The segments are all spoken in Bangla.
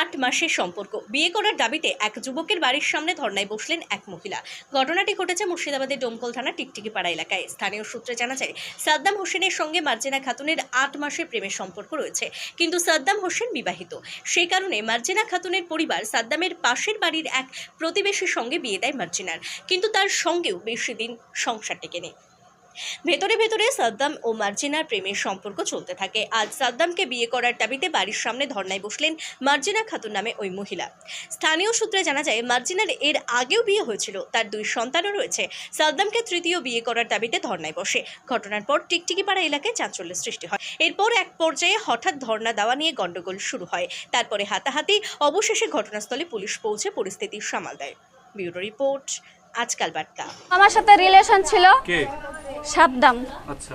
আট মাসের সম্পর্ক। বিয়ে করার দাবিতে এক যুবকের বাড়ির সামনে ধর্নায় বসলেন এক মহিলা। ঘটনাটি ঘটেছে মুর্শিদাবাদের ডোমকল থানা টিকটিকিপাড়া এলাকায়। স্থানীয় সূত্রে জানা যায়, সাদ্দাম হোসেনের সঙ্গে মার্জেনা খাতুনের আট মাসের প্রেমের সম্পর্ক রয়েছে। কিন্তু সাদ্দাম হোসেন বিবাহিত। সেই কারণে মার্জেনা খাতুনের পরিবার সাদ্দামের পাশের বাড়ির এক প্রতিবেশীর সঙ্গে বিয়ে দেয় মার্জিনার। কিন্তু তার সঙ্গেও বেশি দিন সংসার টেকে নেই ভেতরে ভেতরে সাদ্দাম ও মার্জিনার প্রেমের সম্পর্ক চলতে থাকে। আজ সাদ্দামকে বিয়ে করার দাবিতে বাড়ির সামনে ধর্নায় বসলেন মার্জিনা খাতুন নামে ওই মহিলা। স্থানীয় সূত্রে জানা যায় মার্জিনার এর আগেও বিয়ে হয়েছিল। তার দুই সন্তানও রয়েছে। সাদ্দামকে তৃতীয় বিয়ে করার দাবিতে ধর্নায় বসে। ঘটনার পর টিকটিকিপাড়া এলাকায় চাঞ্চল্যের সৃষ্টি হয়। এরপর এক পর্যায়ে হঠাৎ ধর্না দেওয়া নিয়ে গণ্ডগোল শুরু হয়। তারপরে হাতাহাতি অবশেষে ঘটনাস্থলে পুলিশ পৌঁছে পরিস্থিতি সামাল দেয়। ব্যুরো রিপোর্ট আজকাল বার্তা। আমার সাথে রিলেশন ছিল। সাবদাম আচ্ছা।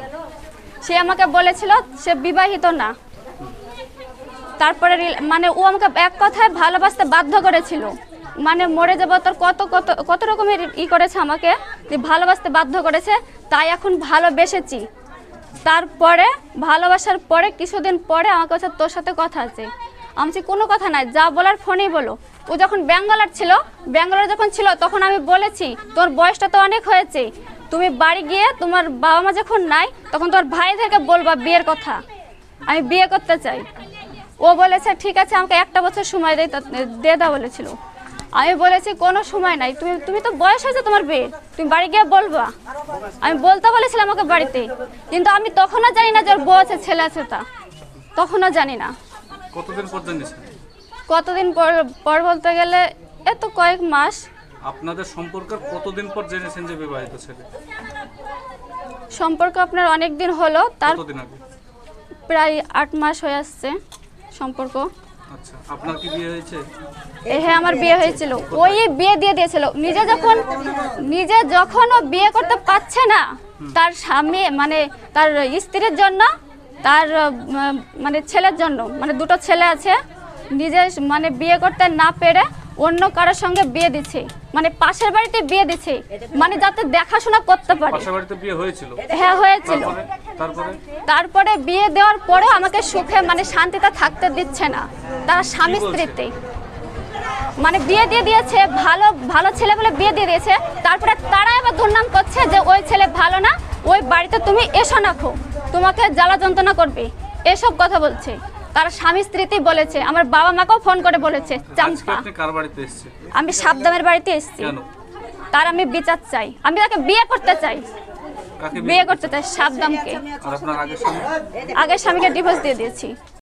সে আমাকে বলেছিল সে বিবাহিত না। তারপরে মানে ও আমাকে এক কথায় ভালোবাসতে বাধ্য করেছিল। মানে মরে যাব তোর কত কত কত রকমের ই করেছে আমাকে যে ভালোবাসতে বাধ্য করেছে তাই এখন ভালোবেসেছি। তারপরে ভালোবাসার পরে কিছুদিন পরে আমাকে কাছে তোর সাথে কথা আছে। আমি কোনো কথা নাই যা বলার ফোনেই বলো। ও যখন ব্যাঙ্গালোর ছিল ব্যাঙ্গালোর যখন ছিল তখন আমি বলেছি তোর বয়সটা তো অনেক হয়েছে। তুমি বাড়ি গিয়ে তোমার বাবা মা যখন নাই তখন তোর ভাইদেরকে বলবা বিয়ের কথা। আমি বিয়ে করতে চাই। ও বলেছে ঠিক আছে আমাকে একটা বছর সময় দে দিয়ে দাও বলেছিল। আমি বলেছি কোনো সময় নাই। তুমি তুমি তো বয়স হয়েছে তোমার বিয়ে। তুমি বাড়ি গিয়ে বলবা। আমি বলতে বলেছিলাম আমাকে বাড়িতে। কিন্তু আমি তখনও জানি না যে ওর বউ আছে ছেলে আছে তা। তখনও জানি না। কতদিন পর কতদিন পর বলতে গেলে এ তো কয়েক মাস। আপনাদের সম্পর্কের কতদিন পর জেনেছেন যে বিবাহিত ছেলে? সম্পর্ক আপনার অনেক দিন হলো তার কতদিন আগে? প্রায় আট মাস হয়ে আসছে সম্পর্ক। আচ্ছা আপনার কি বিয়ে হয়েছে? এ হ্যাঁ আমার বিয়ে হয়েছিল। ওই বিয়ে দিয়ে দিয়েছিল। নিজে যখন নিজে যখন ও বিয়ে করতে পারছে না তার স্বামী মানে তার স্ত্রীর জন্য তার উম, মানে ছেলের জন্য মানে দুটো ছেলে আছে নিজে মানে বিয়ে করতে না পেরে অন্য কারোর সঙ্গে বিয়ে দিচ্ছে। মানে পাশের বাড়িতে বিয়ে দিচ্ছে। মানে যাতে দেখাশোনা করতে পারে। পাশের বাড়িতে বিয়ে হয়েছিল? হ্যাঁ হয়েছিল। তারপরে? তারপরে? বিয়ে দেওয়ার পরেও আমাকে সুখে মানে শান্তিতে থাকতে দিচ্ছে না। তারা স্বামী স্ত্রীতে। মানে বিয়ে দিয়ে দিয়েছে ভালো ভালো ছেলে বলে বিয়ে দিয়ে দিয়েছে। তারপরে তারা এবার দুর্নাম করছে যে ওই ছেলে ভালো না ওই বাড়িতে তুমি এসো নাখো তোমাকে জ্বালা যন্ত্রণা করবে। এসব কথা বলছে। তারা স্বামী স্ত্রীতেই বলেছে আমার বাবা মাকেও ফোন করে বলেছে চাম্পা। আমি সাবদামের বাড়িতে এসেছি। তার আমি বিচার চাই। আমি তাকে বিয়ে করতে চাই। বিয়ে করতে চাই সাবদামকে আগের স্বামীকে ডিভোর্স দিয়ে দিয়েছি।